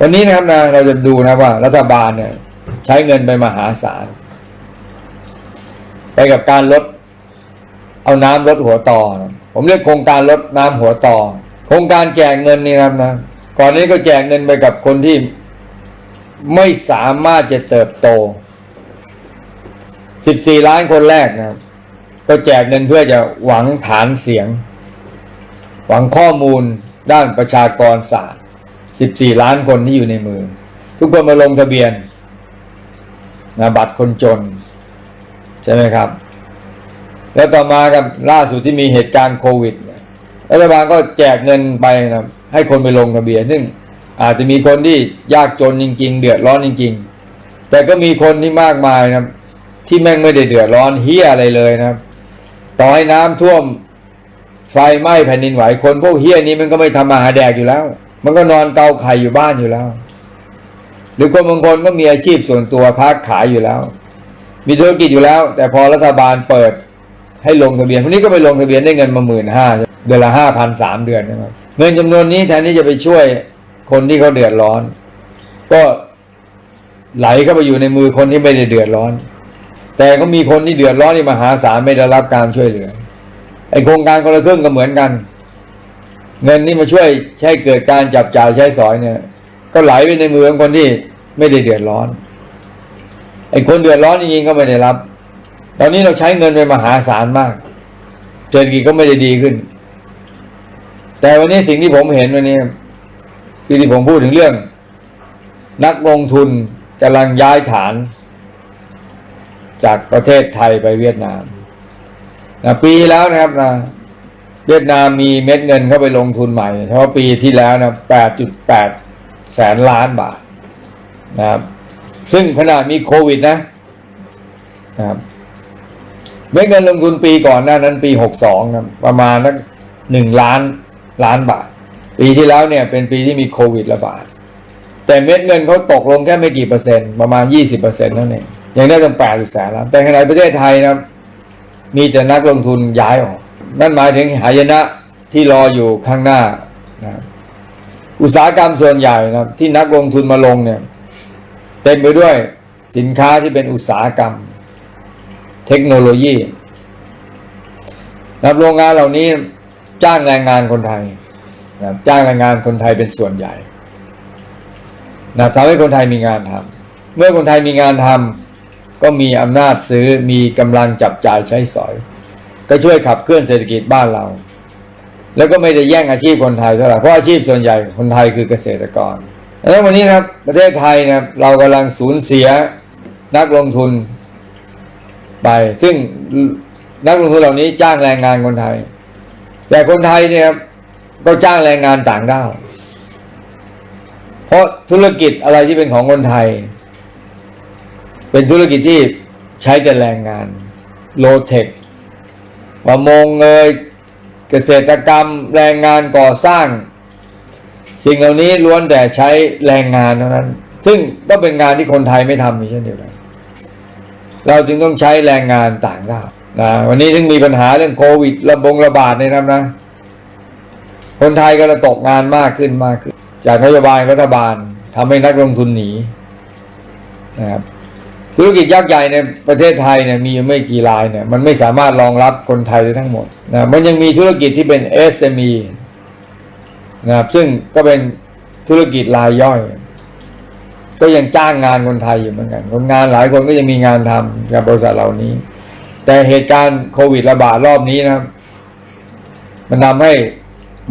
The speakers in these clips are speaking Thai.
วันนี้นะครับนะเราจะดูนะว่า รัฐบาลเนี่ย ใช้เงินไปมหาศาลไปกับการลด เอาน้ำลดหัวต่อนะผมเรียกโครงการลดน้ำหัวต่อ โครงการแจกเงินนี่นะครับนะก่อนนี้ก็แจกเงินไปกับคนที่ไม่สามารถจะเติบโต 14 ล้านคนแรกนะก็แจกเงินเพื่อจะหวังฐานเสียง หวังข้อมูลด้านประชากรศาสตร์ 14 ล้านคนที่อยู่ในมือ ทุกคนมาลงทะเบียนนะบัตรคนจน ใช่ไหมครับ แล้วต่อมากับล่าสุดที่มีเหตุการณ์โควิดรัฐบาลก็แจกเงินไปนะให้คนไปลงทะเบียน ซึ่งอาจจะมีคนที่ยากจนจริง ๆ เดือดร้อนจริง ๆ แต่ก็มีคนที่มากมายนะที่แม่งไม่ได้เดือดร้อนเฮียอะไรเลยนะต่อให้น้ำท่วมไฟไหม้แผ่นดินไหวคนพวกเฮี้ยนี้มันก็ไม่ทำมาหาแดกอยู่แล้ว มันก็นอนเกาไข่อยู่บ้านอยู่แล้ว หรือคนบางคนก็มีอาชีพส่วนตัวค้าขายอยู่แล้ว มีธุรกิจอยู่แล้ว แต่พอรัฐบาลเปิดให้ลงทะเบียนคนนี้ก็ไปลงทะเบียนได้เงินมาหมื่นห้าเดือนละห้าพันสามเดือนนะครับเงินจำนวนนี้แทนที่จะไปช่วยคนที่เขาเดือดร้อน ก็ไหลเข้าไปอยู่ในมือคนที่ไม่ได้เดือดร้อน แต่ก็มีคนที่เดือดร้อนที่มหาศาลไม่ได้รับการช่วยเหลือไอโครงการคนละครึ่งก็เหมือนกัน เงินนี่มาช่วยใช้เกิดการจับจ่ายใช้สอยเนี่ย ก็ไหลไปในมือของคนที่ไม่ได้เดือดร้อนไอ้คนเดือดร้อนจริงๆก็ไม่ได้รับ ตอนนี้เราใช้เงินไปมหาศาลมากเศรษฐกิจก็ไม่ได้ดีขึ้น แต่วันนี้สิ่งที่ผมเห็นวันนี้คือที่ผมพูดถึงเรื่อง นักลงทุนกำลังย้ายฐาน จากประเทศไทยไปเวียดนามนะปีแล้วนะครับนะ เวียดนามมีเม็ดเงินเข้าไปลงทุนใหม่เพราะปีที่แล้วนะ 8.8 แสนล้านบาทนะครับ ซึ่งขณะมีโควิดนะนะครับ เม็ดเงินลงทุนปีก่อนหน้านั้นปี 62นะประมาณนักหนึ่งล้านล้านบาท ปีที่แล้วเนี่ยเป็นปีที่มีโควิดระบาด แต่เม็ดเงินเขาตกลงแค่ไม่กี่เปอร์เซ็นต์ ประมาณ 20เปอร์เซ็นต์นั่นเองยังได้ตั้ง8แสนล้านแต่ขณะประเทศไทยนะครับมีแต่นักลงทุนย้ายออก นั่นหมายถึงหายนะที่รออยู่ข้างหน้านะอุตสาหกรรมส่วนใหญ่นะที่นักลงทุนมาลงเนี่ยเต็มไปด้วยสินค้าที่เป็นอุตสาหกรรม เทคโนโลยีนะครับโรงงานเหล่านี้จ้างแรงงานคนไทยนะจ้างแรงงานคนไทยเป็นส่วนใหญ่นะทำให้คนไทยมีงานทำเมื่อคนไทยมีงานทำก็มีอำนาจซื้อมีกำลังจับจ่ายใช้สอย ก็ช่วยขับเคลื่อนเศรษฐกิจบ้านเรา แล้วก็ไม่ได้แย่งอาชีพคนไทยเท่าไหร่เพราะอาชีพส่วนใหญ่คนไทยคือเกษตรกรดังนั้นวันนี้นะครับประเทศไทยนะครับเรากำลังสูญเสียนักลงทุนไป ซึ่งนักลงทุนเหล่านี้จ้างแรงงานคนไทย แต่คนไทยเนี่ยครับก็จ้างแรงงานต่างด้าวเพราะธุรกิจอะไรที่เป็นของคนไทย เป็นธุรกิจที่ใช้แต่แรงงานโลเทค ประมงเอยเกษตรกรรมแรงงานก่อสร้าง สิ่งเหล่านี้ล้วนแต่ใช้แรงงานเท่านั้น ซึ่งก็เป็นงานที่คนไทยไม่ทำเช่นเดียวกันเราจึงต้องใช้แรงงานต่างด้าวนะวันนี้ถึงมีปัญหาเรื่องโควิดระบงระบาดเนนะครับนะ คนไทยก็ระตกงานมากขึ้นมากขึ้น จากนโยบายรัฐบาลทำให้นักลงทุนหนีนะครับ ธุรกิจยักษ์ใหญ่ในประเทศไทยเนี่ยมีไม่กี่รายเนี่ยมันไม่สามารถรองรับคนไทยได้ทั้งหมดนะมันยังมีธุรกิจที่เป็น SME นะครับซึ่งก็เป็นธุรกิจรายย่อย ก็ยังจ้างงานคนไทยอยู่เหมือนกัน คนงานหลายคนก็ยังมีงานทำกับบริษัทเหล่านี้ แต่เหตุการณ์โควิดระบาดรอบนี้นะครับ มันทำให้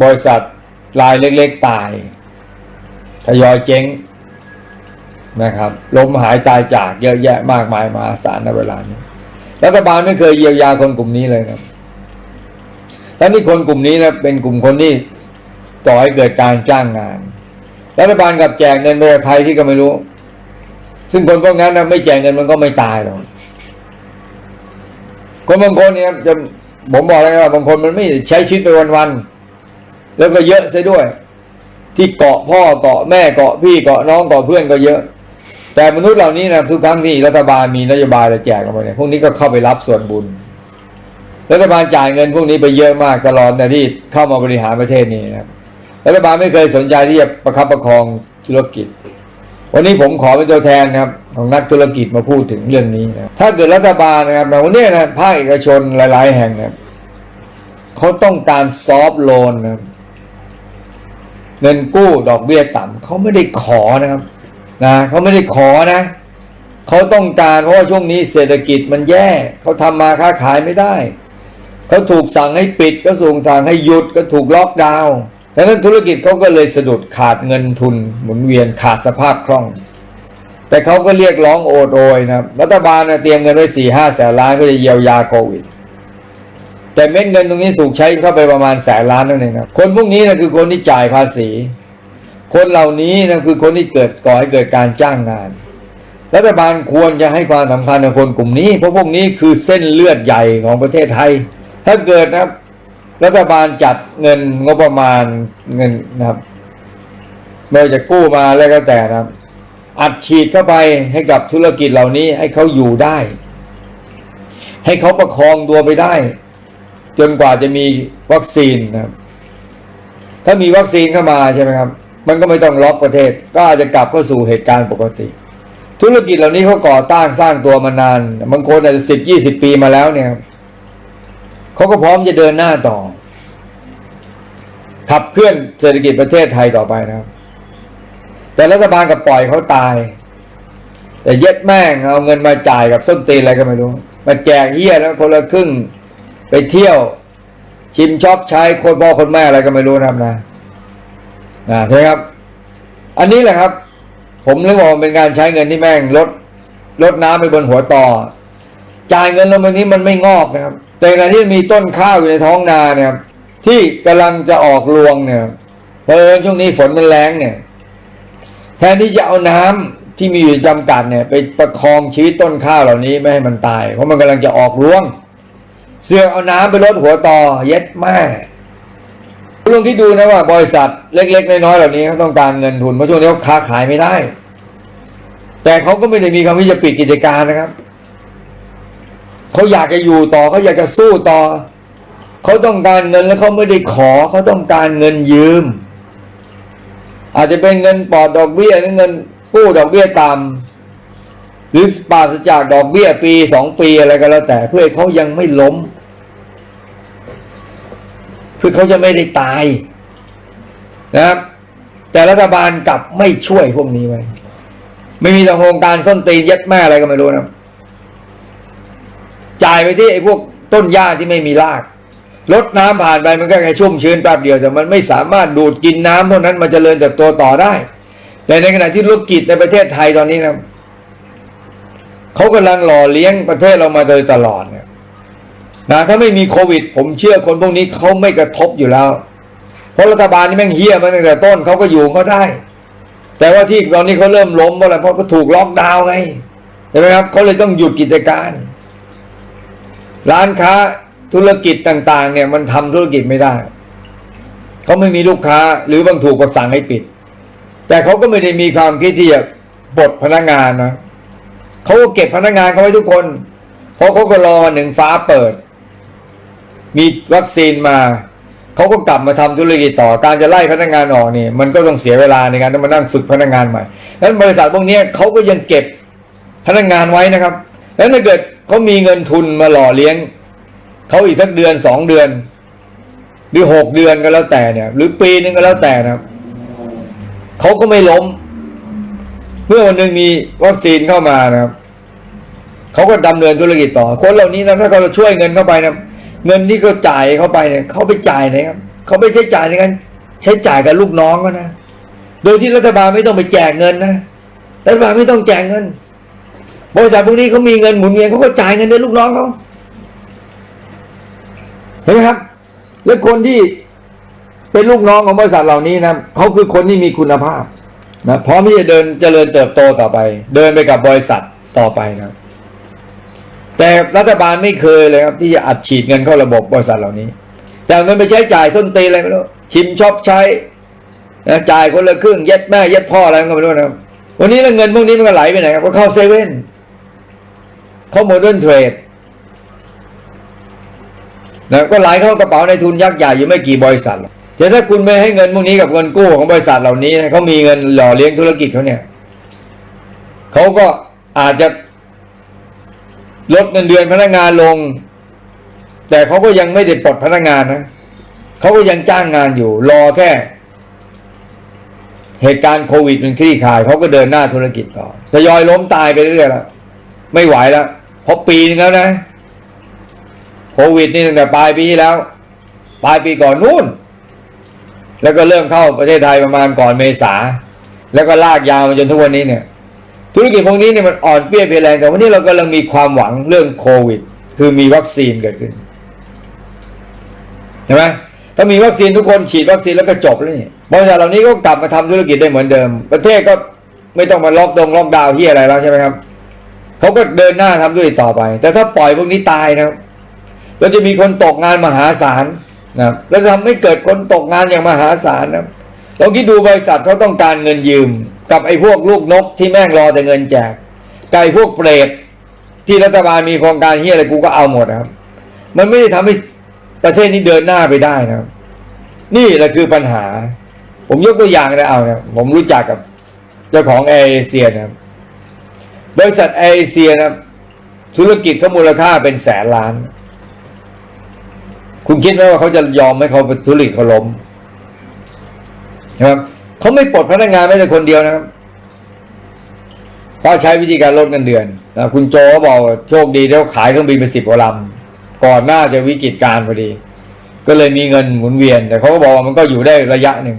บริษัทรายเล็ก ๆ ตายทยอยเจ๊ง นะครับล้มหายตายจากเยอะแยะมากมายมหาศาลในเวลานี้รัฐบาลไม่เคยเยียวยาคนกลุ่มนี้เลยครับทั้งที่คนกลุ่มนี้นะเป็นกลุ่มคนที่ก่อให้เกิดการจ้างงาน รัฐบาลกับแจกเงินโดยใครที่ก็ไม่รู้ ซึ่งคนพวกนั้นนะไม่แจกเงินมันก็ไม่ตายหรอกคนบางคนเนี่ยจะผมบอกแล้วว่าบางคนมันไม่ใช้ชีวิตไปวันๆแล้วก็เยอะซะด้วย ที่เกาะพ่อเกาะแม่เกาะพี่เกาะน้องเกาะเพื่อนก็เยอะ แต่มนุษย์เหล่านี้นะทุกครั้งที่รัฐบาลมีนโยบายอะแจกออกมาเนี่ยพวกนี้ก็เข้าไปรับส่วนบุญ รัฐบาลจ่ายเงินพวกนี้ไปเยอะมากตลอดแต่ที่เข้ามาบริหารประเทศนี้นะครับรัฐบาลไม่เคยสนใจที่จะประคับประคองธุรกิจ วันนี้ผมขอเป็นตัวแทนนะครับของนักธุรกิจมาพูดถึงเรื่องนี้นะถ้าเกิดรัฐบาลนะครับวันนี้นะภาคเอกชนหลาย ๆ แห่งนะเขาต้องการซอฟโลนนะเงินกู้ดอกเบี้ยต่ำเขาไม่ได้ขอนะครับ นะเขาไม่ได้ขอนะเขาต้องการเพราะว่าช่วงนี้เศรษฐกิจมันแย่เขาทำมาค้าขายไม่ได้เขาถูกสั่งให้ปิดก็ถูกสั่งให้หยุดก็ถูกล็อกดาวน์ดังนั้นธุรกิจเขาก็เลยสะดุดขาดเงินทุน หมุนเวียนขาดสภาพคล่อง แต่เขาก็เรียกร้องโอดโอยนะรับรัฐบาลนะเตรียมเงินไว้สี่ห้าแสนล้านเพื่อจะเยียวยาโควิดแต่เม็ดเงินตรงนี้ถูกใช้เข้าไปประมาณแสนล้านนั่นเองครับคนพวกนี้นะคือคนที่จ่ายภาษี คนเหล่านี้นะคือคนที่เกิดก่อให้เกิดการจ้างงาน รัฐบาลควรจะให้ความสำคัญกับคนกลุ่มนี้ เพราะพวกนี้คือเส้นเลือดใหญ่ของประเทศไทย ถ้าเกิดนะครับ รัฐบาลจัดเงินงบประมาณเงินนะครับไม่ว่าจะกู้มาแล้วก็แต่นะครับ อัดฉีดเข้าไปให้กับธุรกิจเหล่านี้ให้เขาอยู่ได้ ให้เขาประคองตัวไปได้ จนกว่าจะมีวัคซีนนะครับ ถ้ามีวัคซีนเข้ามาใช่ไหมครับ มันก็ไม่ต้องล็อกประเทศ ก็อาจจะกลับเข้าสู่เหตุการณ์ปกติ ธุรกิจเหล่านี้เขาก่อตั้งสร้างตัวมานานบางคนอาจจะสิบยี่สิบปีมาแล้วเนี่ยครับเขาก็พร้อมจะเดินหน้าต่อ ขับเคลื่อนเศรษฐกิจประเทศไทยต่อไปนะครับ แต่รัฐบาลกับปล่อยเขาตาย แต่เย็ดแม่งเอาเงินมาจ่ายกับส้นตีนอะไรก็ไม่รู้มาแจกเฮียแล้วคนละครึ่งไปเที่ยวชิมชอบใช้คนพ่อคนแม่อะไรก็ไม่รู้นะครับนะ นะใช่ครับ อันนี้แหละครับ ผมเลยกว่าเป็นการใช้เงินที่แม่งลดลดน้ำไปบนหัวต่อ จ่ายเงินลงไปนี้มันไม่งอกนะครับ แต่ขณะที่มีต้นข้าวอยู่ในท้องนาเนี่ยที่กำลังจะออกรวงเนี่ยเพอญช่วงนี้ฝนมันแรงเนี่ย แทนที่จะเอาน้ำที่มีอยู่จำกัดเนี่ย ไปประคองชีวิตต้นข้าวเหล่านี้ไม่ให้มันตาย เพราะมันกำลังจะออกรวง เสือกเอาน้ำไปลดหัวต่อเย็ดแม่ ลองคิดดูนะว่า บริษัทเล็ก ๆ น้อยๆเหล่านี้เขาต้องการเงินทุนเพราะช่วงนี้เขาค้าขายไม่ได้ แต่เขาก็ไม่ได้มีคำที่จะปิดกิจการนะครับเขาอยากจะอยู่ต่อเขาอยากจะสู้ต่อเขาต้องการเงินแล้วเขาไม่ได้ขอเขาต้องการเงินยืม อาจจะเป็นเงินปลอดดอกเบี้ยหรือเงินกู้ดอกเบี้ยต่ำหรือปราศจากดอกเบี้ยปีสองปีอะไรก็แล้วแต่เพื่อเขายังไม่ล้ม เพื่อเขาจะไม่ได้ตายนะครับ แต่รัฐบาลกลับไม่ช่วยพวกนี้ไว้ไม่มีตโครงการส้นตีนย็ดแม่อะไรก็ไม่รู้นะจ่ายไปที่ไอ้พวกต้นหญ้าที่ไม่มีรากลดน้ำผ่านไปมันก็แค่ชุ่มชื้นแป๊บเดียวแต่มันไม่สามารถดูดกินน้ำพวกนั้นมาเจริญเติบโตต่อได้ แต่ในขณะที่ธุรกิจในประเทศไทยตอนนี้นะเขากำลังหล่อเลี้ยงประเทศเรามาโดยตลอดน นะถ้าไม่มีโควิด ผมเชื่อคนพวกนี้เขาไม่กระทบอยู่แล้ว เพราะรัฐบาลนี่แม่งเฮี้ยมาตั้งแต่ต้นเขาก็อยู่เขาได้ แต่ว่าที่ตอนนี้เขาเริ่มล้มเพราะอะไรเพราะเขาถูกล็อกดาวน์ไงใช่ไหมครับเขาเลยต้องหยุดกิจการ ร้านค้าธุรกิจต่าง ๆ เนี่ย มันทำธุรกิจไม่ได้เขาไม่มีลูกค้าหรือบางถูกกสั่งให้ปิด แต่เขาก็ไม่ได้มีความคิดที่จะปลดพนักงานนะเขาก็เก็บพนักงานเขาไว้ทุกคน เพราะเขาก็รอวันหนึ่งฟ้าเปิด มีวัคซีนมาเขาก็กลับมาทำธุรกิจต่อ การจะไล่พนักงานออกนี่มันก็ต้องเสียเวลาในการต้องมานั่งฝึกพนักงานใหม่ดังนั้นบริษัทพวกนี้เขาก็ยังเก็บพนักงานไว้นะครับ แล้วถ้าเกิดเขามีเงินทุนมาหล่อเลี้ยงเขาอีกสักเดือนสองเดือน หรือหกเดือนก็แล้วแต่เนี่ย หรือปีนึงก็แล้วแต่นะครับเขาก็ไม่ล้ม เมื่อวันหนึ่งมีวัคซีนเข้ามานะครับเขาก็ดำเนินธุรกิจต่อ คนเหล่านี้นะถ้าเราช่วยเงินเข้าไปนะ เงินที่เขาจ่ายเข้าไปเนี่ยเขาไปจ่ายนะครับเขาไม่ใช้จ่ายในการใช้จ่ายกับลูกน้องก็นะ โดยที่รัฐบาลไม่ต้องไปแจกเงินนะรัฐบาลไม่ต้องแจกเงิน บริษัทพวกนี้เขามีเงินหมุนเวียนเขาก็จ่ายเงินให้ลูกน้องเขาเห็นไหมครับ และคนที่เป็นลูกน้องของบริษัทเหล่านี้นะเขาคือคนที่มีคุณภาพนะพร้อมที่จะเดินเจริญเติบโตต่อไป เดินไปกับบริษัทต่อไปนะครับ แต่รัฐบาลไม่เคยเลยครับ ที่จะอัดฉีดเงินเข้าระบบบริษัทเหล่านี้ แต่เงินไปใช้จ่ายส้นตีอะไรไม่รู้ชิมชอบใช้จ่ายคนละครึ่งเย็ดแม่เย็ดพ่ออะไรก็ไม่รู้นะครับ วันนี้แล้วเงินพวกนี้มันก็ไหลไปไหนครับก็เข้าเซเว่นเข้าโมเดิร์นเทรดนะก็ไหลเข้ากระเป๋าในทุนยักษ์ใหญ่อยู่ไม่กี่บริษัทหรอกแต่ถ้าคุณไม่ให้เงินพวกนี้กับเงินกู้ของบริษัทเหล่านี้เขามีเงินหล่อเลี้ยงธุรกิจเขาเนี่ยเขาก็อาจจะ ลดเงินเดือนพนักงานลง แต่เขาก็ยังไม่ได้ปลดพนักงานนะเขาก็ยังจ้างงานอยู่ รอแค่ เหตุการณ์โควิดมันคลี่คลายเขาก็เดินหน้าธุรกิจต่อทยอยล้มตายไปเรื่อยแล้วไม่ไหวแล้วเพราะปีนึงแล้วนะ โควิดนี่ตั้งแต่ปลายปีแล้ว ปลายปีก่อนนู่น แล้วก็เริ่มเข้าประเทศไทยประมาณก่อนเมษา แล้วก็ลากยาวมาจนทุกวันนี้เนี่ย ธุรกิจพวกนี้เนี่ยมันอ่อนเปี้ยเพลีแรงแต่วันนี้เรากำลังมีความหวังเรื่องโควิด คือมีวัคซีนเกิดขึ้นใช่ไหมถ้ามีวัคซีนทุกคนฉีดวัคซีนแล้วก็จบแล้วนี่บริษัทเหล่านี้ก็กลับมาทำธุรกิจได้เหมือนเดิม ประเทศก็ไม่ต้องมาล็อกดงล็อกดาวน์ที่อะไรแล้วใช่ไหมครับเขาก็เดินหน้าทำธุรกิจต่อไป แต่ถ้าปล่อยพวกนี้ตายนะครับเราจะมีคนตกงานมหาศาลนะครับแล้วทำให้เกิดคนตกงานอย่างมหาศาลนะครับ เราคิดดูบริษัทเขาต้องการเงินยืม กับไอ้พวกลูกนกที่แม่งรอแต่เงินแจกไก่พวกเปรตที่รัฐบาลมีโครงการเฮียอะไรกูก็เอาหมดนะครับ มันไม่ได้ทำให้ประเทศนี้เดินหน้าไปได้นะครับ นี่แหละคือปัญหา ผมยกตัวอย่างนะเอานะผมรู้จักกับเจ้าของแอร์เอเชียนะครับบริษัทแอร์เอเชียนะครับธุรกิจเขามูลค่าเป็นแสนล้าน คุณคิดไหมว่าเขาจะยอมให้เขาธุรกิจเขาล้ม นะครับเขาไม่ปลดพนักงานแม้แต่คนเดียวนะครับเขาใช้วิธีการลดเงินเดือนนะคุณโจก็บอกโชคดีที่เขายเครื่องบินไปสิบกว่าลำก่อนหน้าจะวิกฤตการณ์พอดี ก็เลยมีเงินหมุนเวียน แต่เขาก็บอกว่ามันก็อยู่ได้ระยะหนึ่ง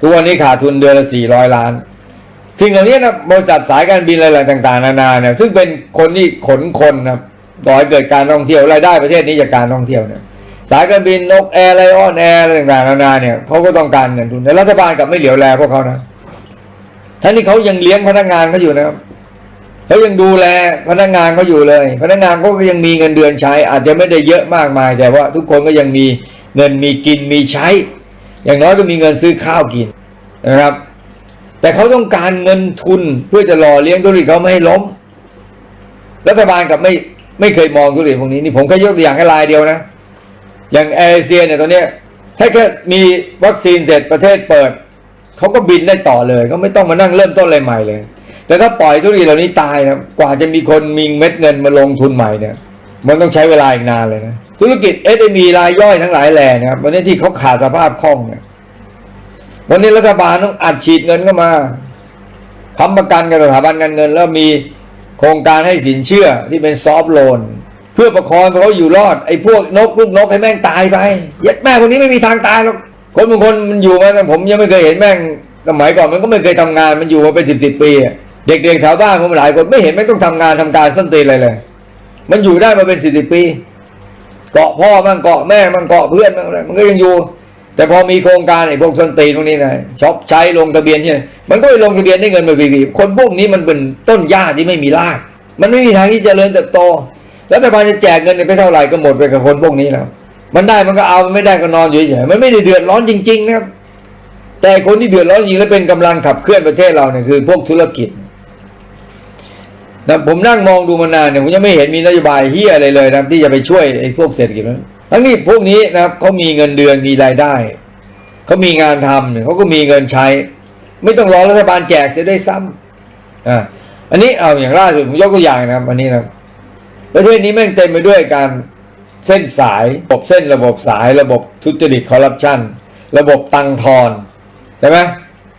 ทุกวันนี้ขาดทุนเดือนละสี่ร้อยล้าน สิ่งเหล่านี้นะบริษัทสายการบินอะไรต่าง ๆ นานาเนี่ยซึ่งเป็นคนที่ขนคนนะต่อให้เกิดการท่องเที่ยวรายได้ประเทศนี้จากการท่องเที่ยวเนี่ย สายการบินนกแอร์ไลออนแอร์อะไรต่างๆนานาเนี่ยเขาก็ต้องการเงินทุนแต่รัฐบาลกลับไม่เหลียวแลพวกเขานะท่านี้เขายังเลี้ยงพนักงานเขาอยู่นะครับเขายังดูแลพนักงานเขาอยู่เลย พนักงานเขาก็ยังมีเงินเดือนใช้ อาจจะไม่ได้เยอะมากมาย แต่ว่าทุกคนก็ยังมีเงินมีกินมีใช้ อย่างน้อยก็มีเงินซื้อข้าวกินนะครับ แต่เขาต้องการเงินทุนเพื่อจะหล่อเลี้ยงธุรกิจเขาไม่ให้ล้มรัฐบาลกับไม่ไม่เคยมองธุรกิจพวกนี้นี่ผมแค่ยกตัวอย่างแค่รายเดียวนะ อย่างเอเชียเนี่ยตอนนี้ถ้าแค่มีวัคซีนเสร็จประเทศเปิดเขาก็บินได้ต่อเลยเขาไม่ต้องมานั่งเริ่มต้นอะไรใหม่เลย แต่ถ้าปล่อยธุรกิจเหล่านี้ตายนะกว่าจะมีคนมีเม็ดเงินมาลงทุนใหม่เนี่ยมันต้องใช้เวลาอีกนานเลยนะธุรกิจ SME รายย่อยทั้งหลายแหล่นะครับวันนี้ที่เขาขาดสภาพคล่องเนี่ยวันนี้รัฐบาลต้องอัดฉีดเงินเข้ามาค้ำประกันกับสถาบันการเงิน แล้วมีโครงการให้สินเชื่อที่เป็นซอฟท์โลน เพื่อประคองเขาอยู่รอดไอ้พวกนกลูกนกให้แม่งตายไปเย็ดแม่คนนี้ไม่มีทางตายหรอกคนบางคนมันอยู่มาแต่ผมยังไม่เคยเห็นแม่งสมัยก่อนมันก็ไม่เคยทำงานมันอยู่มาเป็นสิบสิบปี เด็กๆแถวบ้านผมหลายคนไม่เห็นแม่งต้องทำงานทำการส้นตีนอะไรเลย มันอยู่ได้มาเป็นสิบสิบปี เกาะพ่อมั่งเกาะแม่มั่งเกาะเพื่อนมั่งอะไรมันก็ยังอยู่แต่พอมีโครงการไอ้พวกส้นตีนพวกนี้นะช็อปใช้ลงทะเบียนเนี่ยมันก็ไปลงทะเบียนได้เงินมาฟรีๆคนพวกนี้มันเป็นต้นหญ้าที่ไม่มีราก มันไม่มีทางที่จะเจริญเติบโต รัฐบาลจะแจกเงินไปเท่าไหร่ก็หมดไปกับคนพวกนี้แล้วมันได้มันก็เอามันไม่ได้ก็นอนอยู่เฉยๆมันไม่ได้เดือดร้อนจริง ๆ นะครับ แต่คนที่เดือดร้อนจริงและเป็นกำลังขับเคลื่อนประเทศเราเนี่ยคือ พวกธุรกิจนะผมนั่งมองดูมานานเนี่ยผมยังไม่เห็นมีนโยบายเฮียอะไรเลยนะที่จะไปช่วยไอ้พวกเศรษฐกิจนั้นทั้งนี้พวกนี้นะครับเขามีเงินเดือนมีรายได้เขามีงานทำเนี่ยเขาก็มีเงินใช้ ไม่ต้องรอรัฐบาลแจกเสียได้วยซ้ำอ่าอันนี้เอาอย่างล่าสุดผมยกตัวอย่างนะครับอันนี้นะครับ ประเทศนี้แม่งเต็มไปด้วยการเส้นสายระบบเส้นระบบสายระบบทุจริตคอร์รัปชันระบบตังทอนใช่ไหม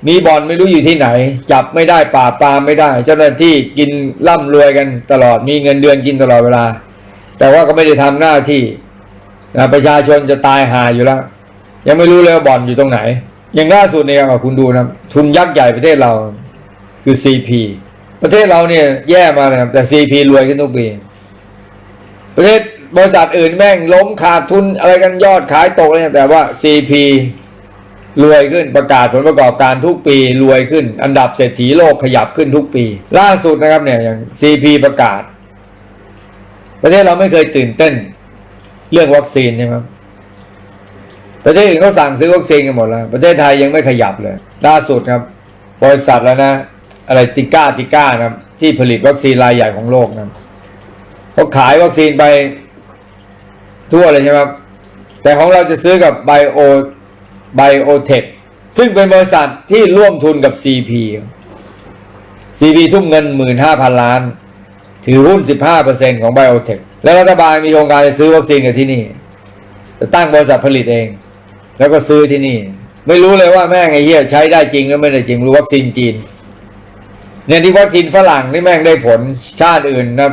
มีบ่อนไม่รู้อยู่ที่ไหน จับไม่ได้ปราบปรามไม่ได้ เจ้าหน้าที่กินร่ำรวยกันตลอดมีเงินเดือนกินตลอดเวลา แต่ว่าก็ไม่ได้ทำหน้าที่นะประชาชนจะตายหาอยู่แล้ว ยังไม่รู้เลยว่าบ่อนอยู่ตรงไหน อย่างล่าสุดเนี่ยอะคุณดูนะทุนยักษ์ใหญ่ประเทศเราคือซีพีประเทศเราเนี่ยแย่มานะครับแต่ซีพีรวยขึ้นทุกปี ประเทศบริษัทอื่นแม่งล้มขาดทุนอะไรกันยอดขายตกเลยแต่ว่า CP รวยขึ้นประกาศผลประกอบการทุกปีรวยขึ้น อันดับเศรษฐีโลกขยับขึ้นทุกปี ล่าสุดนะครับเนี่ยอย่าง CP ประกาศ ประเทศเราไม่เคยตื่นเต้น เรื่องวัคซีนใช่ไหมครับประเทศอื่นเขาสั่งซื้อวัคซีนกันหมดแล้ว ประเทศไทยยังไม่ขยับเลย ล่าสุดครับ บริษัทแล้วนะ อะไรติก้าติก้านะครับที่ผลิตวัคซีนรายใหญ่ของโลกนะ เขาขายวัคซีนไปทั่วเลยใช่ไหมครับ แต่ของเราจะซื้อกับไบโอ Biotech ซึ่งเป็นบริษัทที่ร่วมทุนกับ CP CP ทุ่มเงิน 15,000 ล้าน ถือหุ้น 15%ของ Biotech แล้วรัฐบาลมีโครงการจะซื้อวัคซีนกับที่นี่จะตั้งบริษัทผลิตเอง แล้วก็ซื้อที่นี่ ไม่รู้เลยว่าแม่งไอ้เหี้ยใช้ได้จริงหรือไม่ได้จริงรู้วัคซีนจีนเนี่ยที่วัคซีนฝรั่งนี่แม่งได้ผลชาติอื่นนะ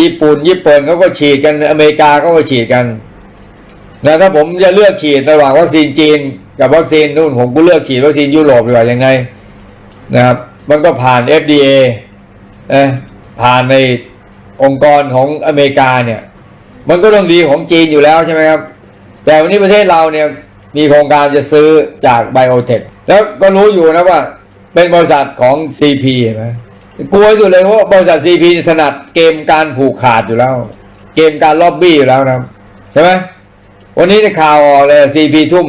ญี่ปุ่นญี่ปุ่นเขาก็ฉีดกันอเมริกาเขาก็ฉีดกันนะถ้าผมจะเลือกฉีดระหว่างวัคซีนจีน กับวัคซีนนู่นผมก็เลือกฉีดวัคซีนยุโรปดีกว่ายังไงนะครับ มันก็ผ่าน FDA นะผ่านในองค์กรของอเมริกาเนี่ย มันก็ต้องดีของจีนอยู่แล้วใช่ไหมครับ แต่วันนี้ประเทศเราเนี่ยมีโครงการจะซื้อจากไบโอเทคแล้วก็รู้อยู่นะว่าเป็นบริษัทของ CP เห็นไหม กลัวสุดเลยเพราะบริษัท CP ถนัดเกมการผูกขาดอยู่แล้ว เกมการล็อบบี้อยู่แล้วนะใช่ไหมวันนี้ในข่าวออกเลย CP ทุ่ม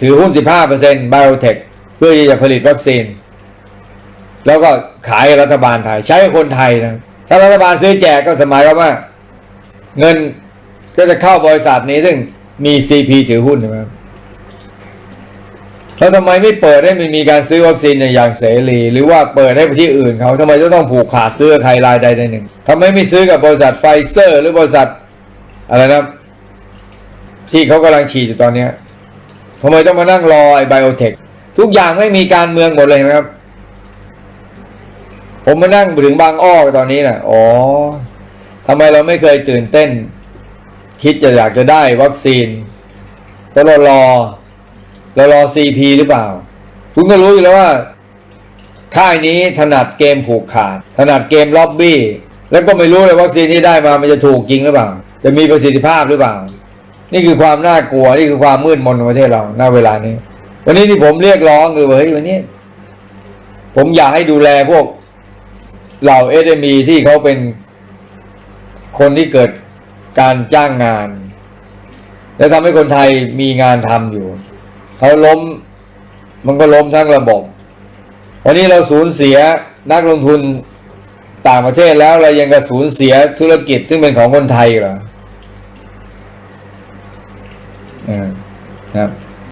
ถือหุ้น 15%ไบโอเทคเพื่อที่จะผลิตวัคซีน แล้วก็ขายรัฐบาลไทย ใช้คนไทยนะถ้ารัฐบาลซื้อแจกก็สมัยว่า เงินก็จะเข้าบริษัทนี้ซึ่งมี CP ถือหุ้นใช่ไหมครับ แล้วทำไมไม่เปิดให้มันมีการซื้อวัคซีนอย่างเสรี หรือว่าเปิดให้ที่อื่นเขาทำไมจะต้องผูกขาดซื้อกับใครรายใดรายหนึ่งทำไมไม่ซื้อกับบริษัทไฟเซอร์ หรือบริษัทอะไรนะที่เขากำลังฉีดอยู่ตอนนี้ทำไมต้องมานั่งรอไอไบโอเทคทุกอย่างไม่มีการเมืองหมดเลยนไหมครับ ผมมานั่งถึงบางอ้อตอนนี้นะอ๋อทำไมเราไม่เคยตื่นเต้น คิดจะอยากจะได้วัคซีนแล้วเรารอ เรารอซีพีหรือเปล่า คุณก็รู้อยู่แล้วว่า ค่ายนี้ถนัดเกมผูกขาด ถนัดเกมล็อบบี้ แล้วก็ไม่รู้เลยวัคซีนที่ได้มามันจะถูกจริงหรือเปล่า จะมีประสิทธิภาพหรือเปล่า นี่คือความน่ากลัว นี่คือความมืดมนของประเทศเราณเวลานี้ วันนี้ที่ผมเรียกร้องคือว่าเฮ้ยวันนี้ ผมอยากให้ดูแลพวกเหล่าเอ m มีที่เขาเป็นคนที่เกิดการจ้างงาน และทำให้คนไทยมีงานทำอยู่ เขาล้ม มันก็ล้มทั้งระบบ วันนี้เราสูญเสียนักลงทุนต่างประเทศแล้วเรายังกระสูญเสียธุรกิจซึ่งเป็นของคนไทยเหรออ่าครับ